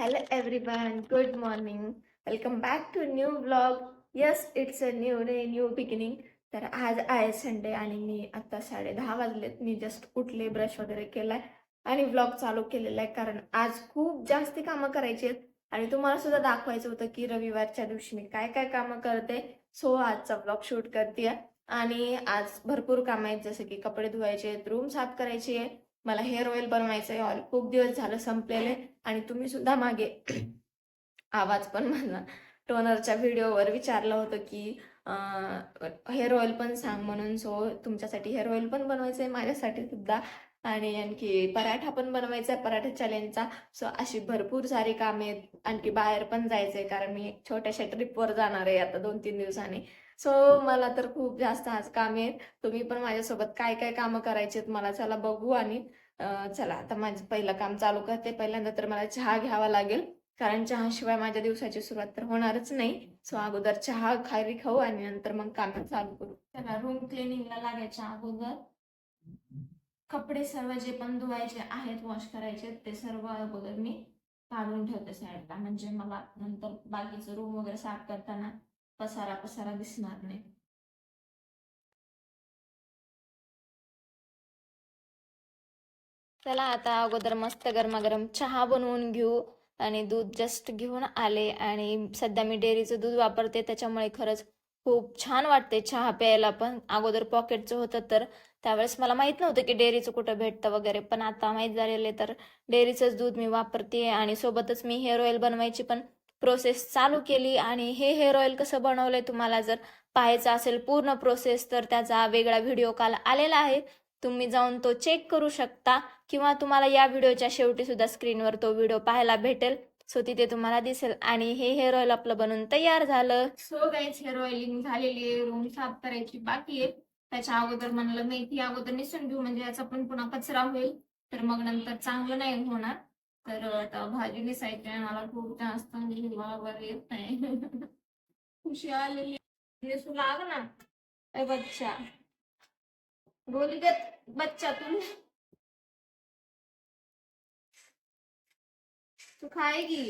Hello everyone, good morning. Welcome back to a new vlog. Yes, it's a new day, new beginning. तर आज आहे Sunday आणि मी आता साडे दहा वाजलेत. मी जस्ट उठले ब्रश वगैरे केलाय आणि व्लॉग चालू केलेला आहे. कारण आज खूप जास्ती कामं करायची आहेत. आणि तुम्हाला सुद्धा दाखवायचं होतं की रविवारच्या दिवशी मी काय काय कामं करते. सो आजचा व्लॉग शूट करते आणि आज भरपूर कामं आहेत. जसं की कपडे धुवायचे आहेत रूम साफ करायची आहे. मला हेअर ऑइल बनवायचं आहे ऑइल खूप दिवस झालं संपलेले आणि तुम्ही सुद्धा मागे आवाज पण मला टोनरच्या व्हिडिओवर विचारलं होतं की हेअर ऑइल पण सांग म्हणून. सो तुमच्यासाठी हेअर ऑइल पण बनवायचं आहे माझ्यासाठी सुद्धा. आणि आणखी पराठा पण बनवायचा आहे पराठा चॅलेंजचा सो अशी भरपूर सारी कामे आहेत. आणखी बाहेर पण जायचंय कारण मी छोट्याशा ट्रिपवर जाणार आहे आता दोन तीन दिवसांनी. सो मला तर खूप जास्त आज कामे आहेत. तुम्ही पण माझ्यासोबत काय काय कामं करायची आहेत मला चला बघू आणि चला आता माझं पहिलं काम चालू करते. पहिल्यांदा तर मला चहा घ्यावा लागेल. कारण चहाशिवाय माझ्या दिवसाची सुरुवात तर होणारच नाही. सो अगोदर चहा खायरी खाऊ आणि नंतर मग काम चालू करू. चला रूम क्लिनिंगला लागायच्या अगोदर. कपडे सर्व जे पण धुवायचे आहेत वॉश करायचे ते सर्व अगोदर मी काढून ठेवते साईडला. म्हणजे मला नंतर बाकीचं रूम वगैरे साफ करताना पसारा पसारा दिसणार नाही. चला आता अगोदर मस्त गरमागरम चहा बनवून घेऊ आणि दूध जस्ट घेऊन आले. आणि सध्या मी डेअरीचं दूध वापरते त्याच्यामुळे खरंच खूप छान वाटते चहा प्यायला पण. अगोदर पॉकेटचं होतं तर. त्यावेळेस मला माहीत नव्हतं की डेअरीचं कुठं भेटतं वगैरे. पण आता माहीत झालेले तर डेअरीचंच दूध मी वापरते आणि सोबतच मी हेअर ऑइल बनवायची पण प्रोसेस चालू केली. आणि हे हेअर ऑइल कसं बनवलंय तुम्हाला जर पाहायचं असेल पूर्ण प्रोसेस तर त्याचा वेगळा व्हिडिओ काल आलेला आहे. तुम्ही जाऊन तो चेक करू शकता. किंवा तुम्हाला या व्हिडिओच्या शेवटी सुद्धा स्क्रीनवर तो व्हिडिओ पाहायला भेटेल. सो तिथे तुम्हाला दिसेल. आणि हे हेअर ऑइल आपलं बनवून तयार झालं. सो गाईज हेअर ऑइलिंग झालेली आहे. रूम साफ करायची बाकी आहे. त्याच्या अगोदर म्हणलं मेथी अगोदर निसून घेऊ. म्हणजे याचा पण पुन्हा कचरा होईल. तर मग नंतर चांगलं नाही होणार. तर आता भाजी दिसायची मला खूप जास्त म्हणजे येत नाही. खुशी आलेली दिसू म्हणजे लाग ना. बच्चा. बोली देत बच्चा तू. तू खाएगी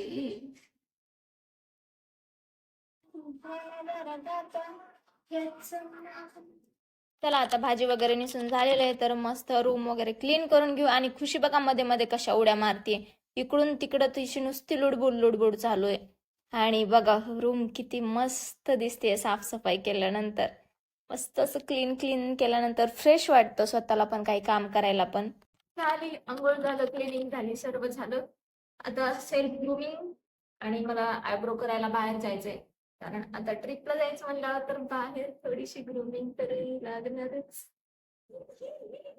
चला आता भाजी वगैरे निसून झालेलं आहे तर मस्त रूम वगैरे क्लीन करून घेऊ आणि खुशी बघा मध्ये मध्ये कशा उड्या मारते इकडून तिकडं तिची नुसती लुडबुड लुडबुड चालू आहे आणि बघा रूम किती मस्त दिसते साफसफाई केल्यानंतर. मस्त असं क्लीन क्लीन केल्यानंतर फ्रेश वाटतं स्वतःला पण काही काम करायला पण. झाली आंघोळ झालं क्लिनिंग झाली सर्व झालं. आता सेल्फ ग्रुमिंग आणि मला आयब्रो करायला बाहेर जायचंय. कारण आता ट्रिपला जायचं म्हणलं तर बाहेर थोडीशी ग्रुमिंग तरी लागणारच.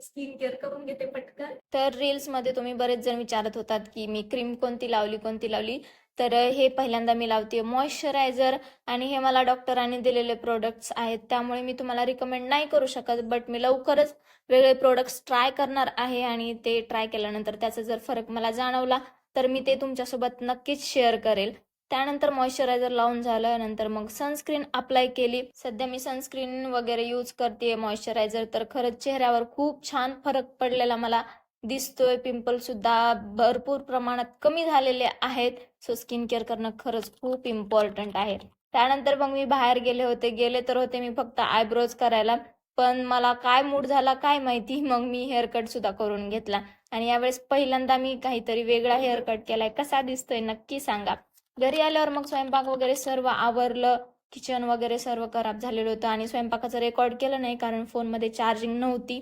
स्किन केअर करून घेते पटकन. तर रील्समध्ये तुम्ही बरेच जण विचारत होतात की मी क्रीम कोणती लावली कोणती लावली? तर हे पहिल्यांदा मी लावते मॉइश्चरायझर आणि हे मला डॉक्टरांनी दिलेले प्रोडक्ट्स आहेत. त्यामुळे मी तुम्हाला रिकमेंड नाही करू शकत बट मी लवकरच वेगळे प्रोडक्ट्स ट्राय करणार आहे आणि ते ट्राय केल्यानंतर त्याचा जर फरक मला जाणवला तर मी ते तुमच्यासोबत नक्कीच शेअर करेल. त्यानंतर मॉइश्चरायझर लावून झालं नंतर मग सनस्क्रीन अप्लाय केली. सध्या मी सनस्क्रीन वगैरे यूज करते मॉइश्चरायझर तर खरंच चेहऱ्यावर खूप छान फरक पडलेला मला दिसतोय. पिंपल सुद्धा भरपूर प्रमाणात कमी झालेले आहेत. सो स्किन केअर करणं खरंच खूप इम्पॉर्टंट आहे. त्यानंतर मग मी बाहेर गेले होते. गेले तर होते मी फक्त आयब्रोज करायला. पण मला काय मूड झाला काय माहिती? मग मी हेअरकट सुद्धा करून घेतला. आणि यावेळेस पहिल्यांदा मी काहीतरी वेगळा हेअरकट केलाय. कसा दिसतोय नक्की सांगा. घरी आल्यावर मग स्वयंपाक वगैरे सर्व आवरलं. किचन वगैरे सर्व खराब झालेलं होतं आणि स्वयंपाकाचं रेकॉर्ड केलं नाही कारण फोनमध्ये चार्जिंग नव्हती.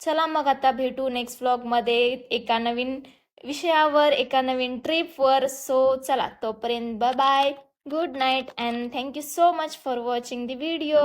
चला मग आता भेटू नेक्स्ट व्लॉगमध्ये एका नवीन विषयावर एका नवीन ट्रिपवर सो चला तोपर्यंत bye good night and thank you so much for watching the video